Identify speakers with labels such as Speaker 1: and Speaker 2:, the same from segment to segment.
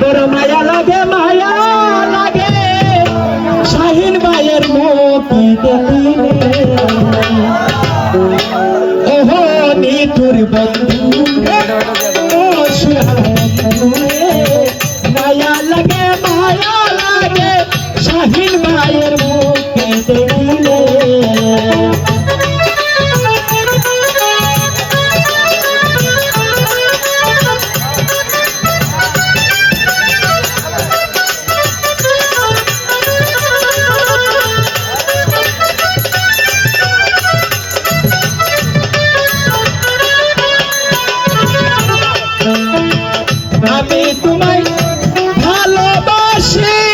Speaker 1: তোর মায়া লাগে মায়া লাগে। শাহিন ভাইয়ের মতি দেখিলে ওহো, নিঠুর বন্ধু। মায়া লাগে মায়া লাগে। শাহিন ভাইয়ের তোমায় ভালোবাসি।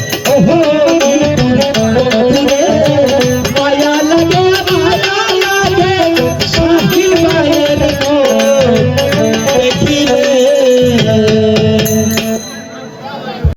Speaker 1: Uhul!